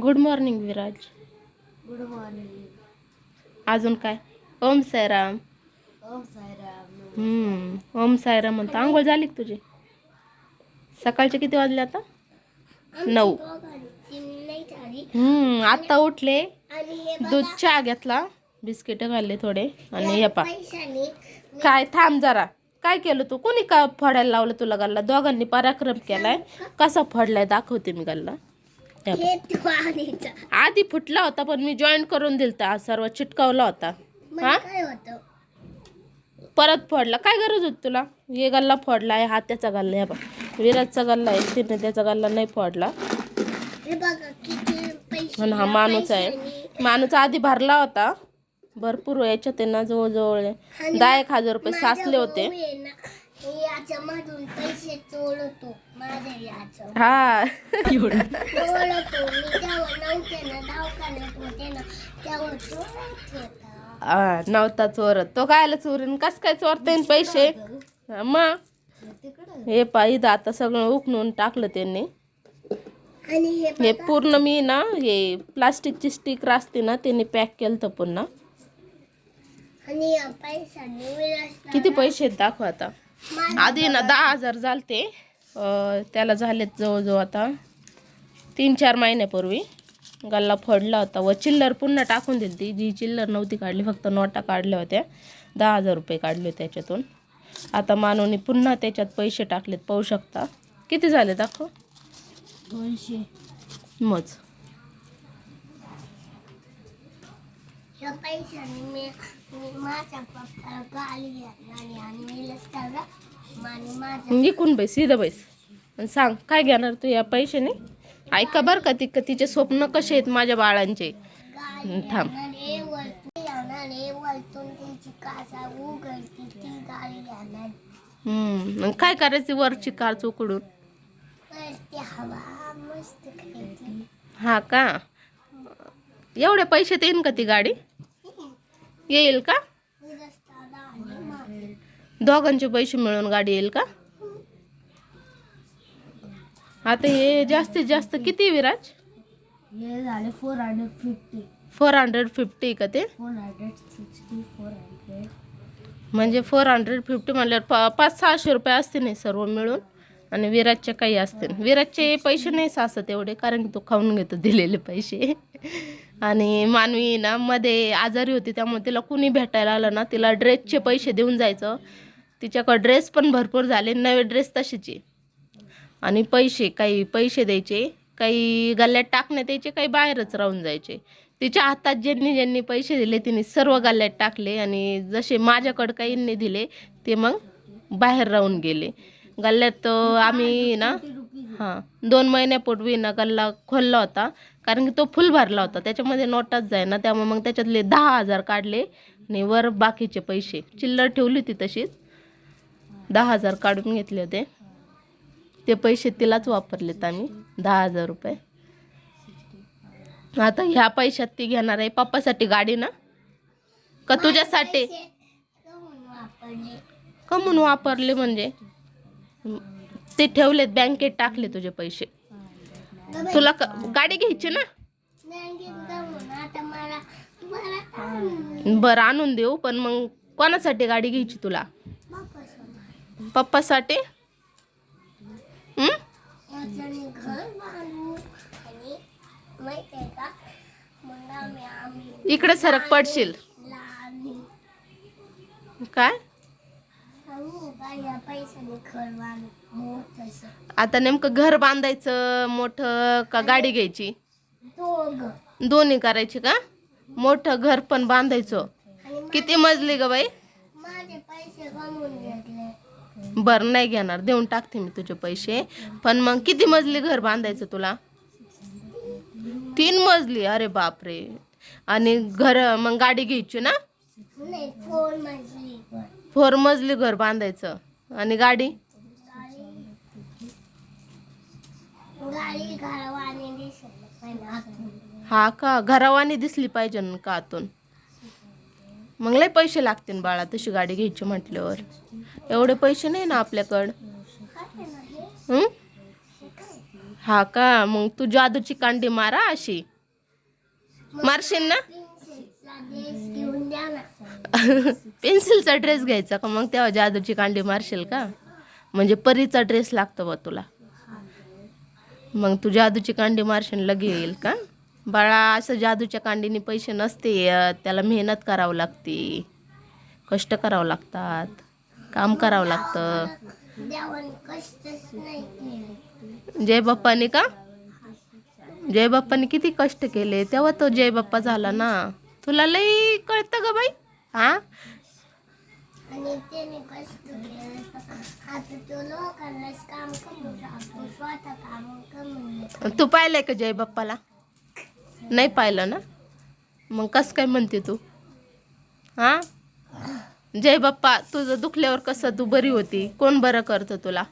Good morning Viraj good morning अजून काय? ओम साईराम. ओम साईराम. हम्म, ओम साईराम म्हणतो. आंघोळ झाली का तुझी? सकाळचे किती वाजले आता? नऊ. हम्म आता उठले. दूध चहा घेतला. बिस्किट घालले थोडे. आणि हे पा काय थांब जरा. काय केलं तू? कोणी का फोडायला लावलं तुला गल्ला? दोघांनी पराक्रम केलाय. कसा फोडलाय? दाखवते मी गल्ला. आधी फुटला होता पण मी जॉईन करून दिलता. सर्व चिटकावला होता. हा? परत फोडला. काय गरज होती तुला? हे गल्ला फोडला आहे हा त्याचा गल्ला आहे बघ. विराजचा गल्ला आहे तिने त्याचा गल्ला नाही फोडला. हे हा माणूस आहे. माणूस आधी भरला होता. भरपूर याच्यात आहे ना जवळजवळ दहा एक हजार रुपये साचले होते. पैसे हा. नव्हते चोरत. तो कायला चोरीन? कस काय चोरता पैसे? मग? हे पाहिजे आता सगळं उकणून टाकलं त्यांनी. हे पूर्ण मी ना हे प्लास्टिकची स्टिक असते ना त्यांनी पॅक केलं तर पुन्हा किती पैसे आहेत दाखव आता. आधी ना दहा हजार झालते. त्याला झालेत जवळजवळ आता तीन चार महिन्यापूर्वी. गल्ला फोडला होता. व चिल्लर पुन्हा टाकून दिली ती जी चिल्लर नव्हती काढली फक्त नोटा काढल्या होत्या. दहा हजार रुपये काढले होते त्याच्यातून. आता मानवनी पुन्हा त्याच्यात पैसे टाकलेत. पाहू शकता. किती झाले दाखव. दोनशे. मज. पैशाने मी मी माझ्या पप्पाला गाडी घेतली आणि विलासला निघून बैस सीधं बैस आणि सांग काय घेणार तू या पैशाने? ऐका बरं का ती तिचे स्वप्न कसे आहेत माझ्या बाळांचे? थांब. हम्म, काय करायची वरची कार चोकडून हा का? एवढे पैसे येईन का ती गाडी? येईल का? दोघांचे पैसे मिळून गाडी येईल का? आता हे जास्तीत जास्त किती विराज? हे झाले four hundred fifty four hundred fifty का ते? Four hundred sixty four hundred म्हणजे फोर हंड्रेड फिफ्टी म्हणल्यावर पा पाच सहाशे रुपये असतील नाही सर्व मिळून आणि विराजचे काही असतील. विराजचे पैसे नाही सासत एवढे कारण की तो खाऊन घेतो दिलेले पैसे. आणि मानवी ना मध्ये आजारी होती त्यामुळे तिला कुणी भेटायला आलं ना तिला ड्रेसचे पैसे देऊन जायचं. तिच्याकडं ड्रेस पण भरपूर झाले नवे ड्रेस तशीचे. आणि पैसे काही पैसे द्यायचे काही गल्ल्यात टाकण्यात यायचे काही बाहेरच राहून जायचे. तिच्या हातात ज्यांनी ज्यांनी पैसे दिले तिने सर्व गल्ल्यात टाकले आणि जसे माझ्याकडं काहींनी दिले ते मग बाहेर राहून गेले. गल्ल्यात आम्ही ना हां दोन महिन्यापूर्वी ना गल्ला खोलला होता कारण की तो फुल भरला होता त्याच्यामध्ये नोटाच जाय ना त्यामुळे मग त्याच्यातले दहा हजार काढले आणि वर बाकीचे पैसे. चिल्लर ठेवली होती तशीच. दहा हजार काढून घेतले होते. ते पैसे तिलाच वापरलेत आम्ही दहा हजार रुपये. आता ह्या पैशात ती घेणार आहे. पप्पासाठी गाडी ना? का तुझ्यासाठी? कमून का म्हणून वापरले म्हणजे? ते ठेवलेत बँकेत टाकले तुझे पैसे. तुला क- गाडी घ्यायची ना? बरं आणून देऊ पण मग कोणासाठी गाडी घ्यायची तुला पप्पासाठी हं? याच्याने घर बांधू आणि माहिती आहे का मग आम्ही पप्पासाठी? इकडे सरक पडशील. काय? आता नेमकं घर बांधायचं मोठं का गाडी घ्यायची? दोन्ही करायची का? मोठं घर पण बांधायचं. किती मजली ग बाई? पैसे घेतले. बरं नाही घेणार. देऊन टाकते मी तुझे पैसे. पण मग किती मजली घर बांधायचं तुला? तीन मजली? अरे बापरे. आणि घर मग गाडी घ्यायची ना? फोर मजली. घर बांधायचं. आणि गाडी. हा का? घरावानी दिसली पाहिजे का आतून? मग लय पैसे लागतील बाळा तशी गाडी घ्यायची म्हटल्यावर. एवढे पैसे नाही ना आपल्याकडं? हा? का? मग तू जादूची कांडी मारा अशी. मारशील ना? पेन्सिलचा ड्रेस ना पेन्सिलचा ड्रेस घ्यायचा का? मग तेव्हा जादूची कांडी मारशील का? म्हणजे परीचा ड्रेस लागतो बा तुला. मग तू जादूची कांडी मारशील लगे येईल का? बाळा असं जादूच्या कांडीने पैसे नसते त्याला मेहनत करावं लागते. कष्ट करावं लागतात. काम करावं लागतं. जय बाप्पाने का? जय बाप्पाने किती कष्ट केले. तेव्हा तो जय बाप्पा झाला ना. तुला लई कळतं ग बाई. हा? तू पाहिलंय का जय बाप्पाला? नाही पाहिलं ना? मग कसं काय म्हणते तू? हा? जय बाप्पा तुझं दुखल्यावर कसं तू बरी होती? कोण बरं करतं तुला?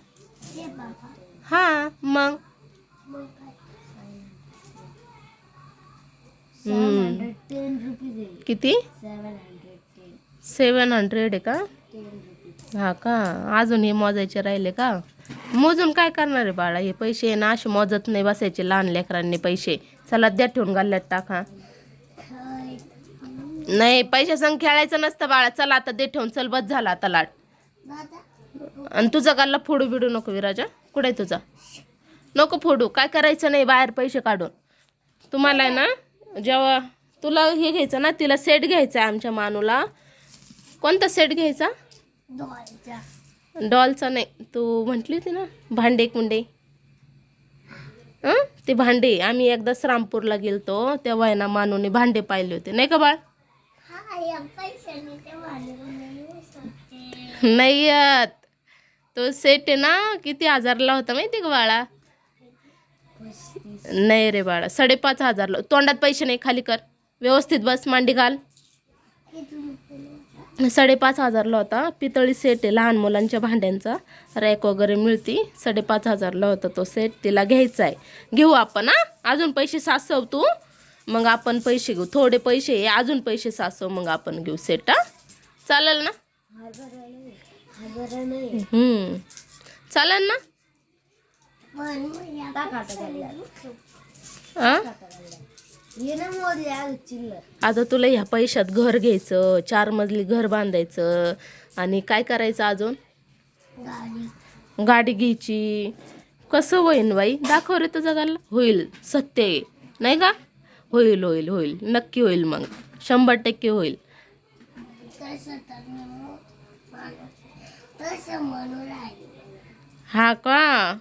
हां हा मग? हम्म. किती? सेवन हंड्रेड आहे का? हा का? अजून हे मोजायचे राहिले का? मोजून काय करणार आहे बाळा? हे पैसे आहे ना असे मोजत नाही बसायचे लहान लेकरांनी पैसे. चला द्या ठेवून गाल्ल्यात टाका. नाही पैसे संग खेळायचं नसतं बाळा. चला आता दे ठेवून. चल बस झाला आता लाट आणि तुझा गाल्ला फोडू बिडू नको विराजा. कुठे तुझा? नको फोडू. काय करायचं नाही बाहेर पैसे काढून. तुम्हाला आहे ना जेव्हा तुला हे घ्यायचं ना तिला सेट घ्यायचा आहे आमच्या मानूला. कोणता सेट घ्यायचा? डॉलचा. नाही. तू म्हटली होती ना भांडे कुंडे ते भांडे. आम्ही एकदा श्रामपूरला गेलतो तेव्हा ना मानूने भांडे पाहिले होते. नाही का बाळ? नाही येत. तो सेट आहे ना किती हजारला होता माहिती का बाळा? नाही रे बाळा साडेपाच हजारला. तोंडात पैसे नाही खाली कर. व्यवस्थित बस मांडी घाल. साडेपाच हजारला होता. पितळी सेट आहे लहान मुलांच्या भांड्यांचा. रॅक वगैरे मिळती. साडेपाच हजारला होता तो सेट तिला घ्यायचा आहे. घेऊ आपण हा? अजून पैसे साचव तू? मग आपण पैसे घेऊ. थोडे पैसे अजून पैसे साचव मग आपण घेऊ सेट हा? चालेल ना. चालेल ना? आता तुला ह्या पैशात घर घ्यायचं चार मजली घर बांधायचं आणि काय करायचं अजून? गाडी घ्यायची. कसं होईन बाई? दाखव रे तुझं गाला होईल सत्य आहे. नाही का? होईल होईल होईल. नक्की होईल मग. शंभर टक्के होईल. हा का?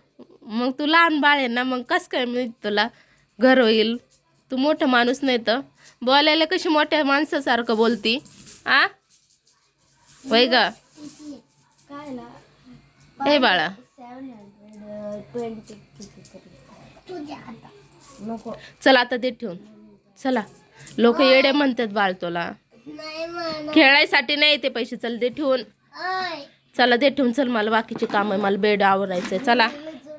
मग तू लहान बाळ आहे ना मग कसं काय मी तुला? घर होईल. तू मोठा माणूस नाही तर. बोलायला कशी मोठ्या माणसासारखं बोलती? आ? वय गा. हे बाळा. चला आता ते ठेवून. चला. लोक येडे म्हणतात बाळ तुला. खेळायसाठी नाही ते पैसे. चल दे ठेवून. चला दे ठेवून. चल मला बाकीचे काम आहे. मला बेड आवरायचंय. चला.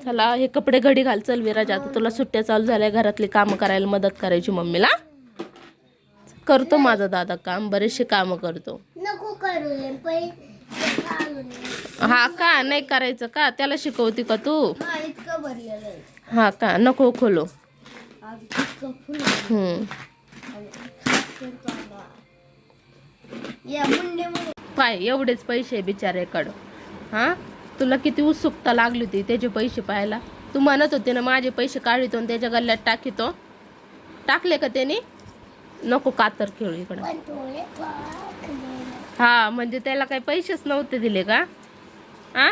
चला हे कपडे घडी घाल चल विराज आता तुला सुट्ट्या चालू झाल्या घरातली कामं करायला मदत करायची मम्मीला. करतो माझा दादा काम बरेचसे कामं करतो. नको करू ले हा का? नाही करायचं का? त्याला शिकवती का तू? हा इतकं भरलेलं आहे. हा का? नको खोलो. आज इतकं फुल हम्म. या मुंडे मुंडे. पाय एवढेच पैसे बिचाऱ्याकडं. हां? तुला किती उत्सुकता लागली होती त्याचे पैसे पाहायला? तू म्हणत होते ना माझे पैसे काढितो आणि त्याच्या गल्ल्यात टाकीतो. टाकले का त्याने? नको कातर खेळू इकडं. हा म्हणजे त्याला काही पैसेच नव्हते दिले का? आ?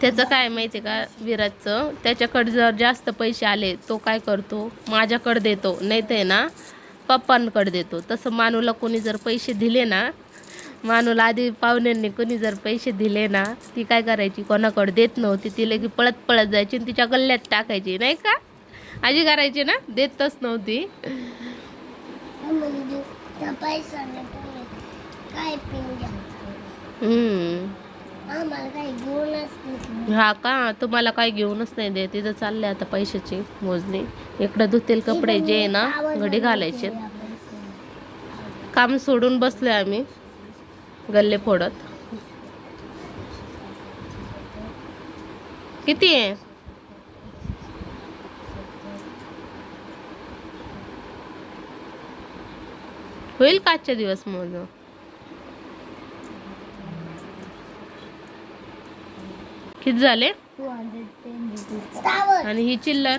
त्याचं काय माहिती का विराजचं? त्याच्याकडे जर जास्त पैसे आले तो काय करतो? माझ्याकडे देतो. नाही ते ना पप्पांकडे देतो. तसं मानूला कोणी जर पैसे दिले ना मानूला आधी पाहुण्यांनी कोणी जर पैसे दिले ना ती काय करायची? कोणाकडे देत नव्हती ती लगी पळत पळत जायची आणि तिच्या गल्ल्यात टाकायची नाही का? आजी करायची ना? देतच नव्हती. म्हणजे देत हा का? तुम्हाला काय घेऊनच नाही दे तिथं चालले आता पैशाची मोजणी. इकडं धुतील कपडे जे ना घडी घालायचे. काम सोडून बसलोय आम्ही. गल्ले फोडत. किती आहे? होईल का आजच्या दिवस मोज? किती झाले? आणि ही चिल्लर?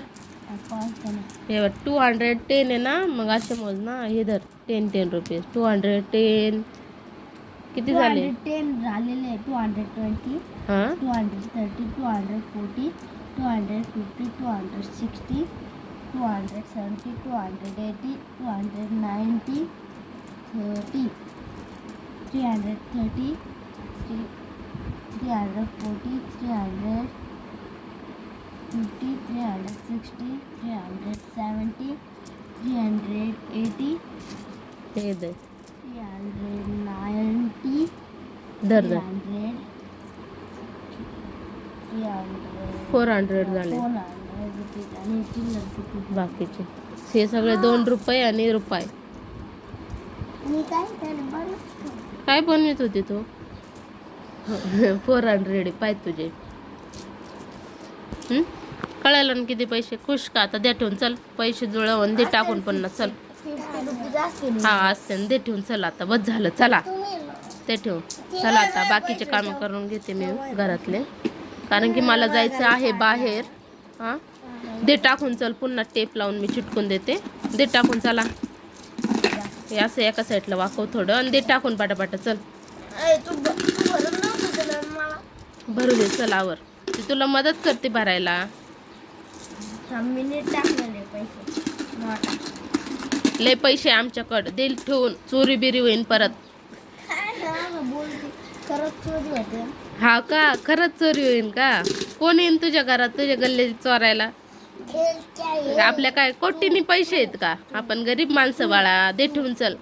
हे टू हंड्रेड टेन आहे ना? मग असे मोज ना हे धर ten ten rupees two hundred ten किती झाले? टेन झालेले टू हंड्रेड ट्वेंटी हां? Two hundred thirty two hundred forty two hundred fifty two hundred sixty two hundred seventy two hundred eighty two hundred ninety thirty three hundred thirty three three hundred forty three hundred fifty three hundred sixty three hundred seventy three hundred eighty three hundred ninety धर धर hundred three hundred four hundred झाले. Four hundred rupees आणि चिल्लर किती बाकीचे. हे सगळे दोन रुपये आणि रुपये. मी काय काय बनवत होती तू? फोर हंड्रेड पाय तुझे? कळालं ना किती पैसे? खुश का? आता द्या ठेवून चल. पैसे जुळवून दे टाकून पन्नास चल फिफ्टी रुपीज असतील हा असते ना. दे ठेवून चल आता. बस झालं. चला. ते ठेवून चला आता. बाकीचे कामं करून घेते मी घरातले. कारण की मला जायचं आहे बाहेर. हा? दे टाकून चल. पुन्हा टेप लावून मी चिटकून देते. दे टाकून चला. हे असं एका साईडला वाकव थोडं आणि दे टाकून पाटापाटा. चल. भरू दे. चलावर ती तुला मदत करते भरायला. पैसे. लय पैसे आमच्याकडं. देईल ठेवून. चोरी बिरी होईन परत. हा का? खरंच चोरी होईन का? कोण येईन तुझ्या घरात? तुझ्या गल्ले चोरायला? आपल्या काय? कोटीनी पैसे आहेत का? आपण गरीब माणसं बाळा. दे ठेवून चल.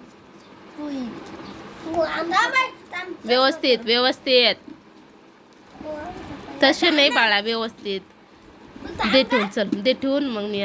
व्यवस्थित व्यवस्थित. तसे नाही बाळा व्यवस्थित. दे ठेवून चल. दे ठेवून मग मी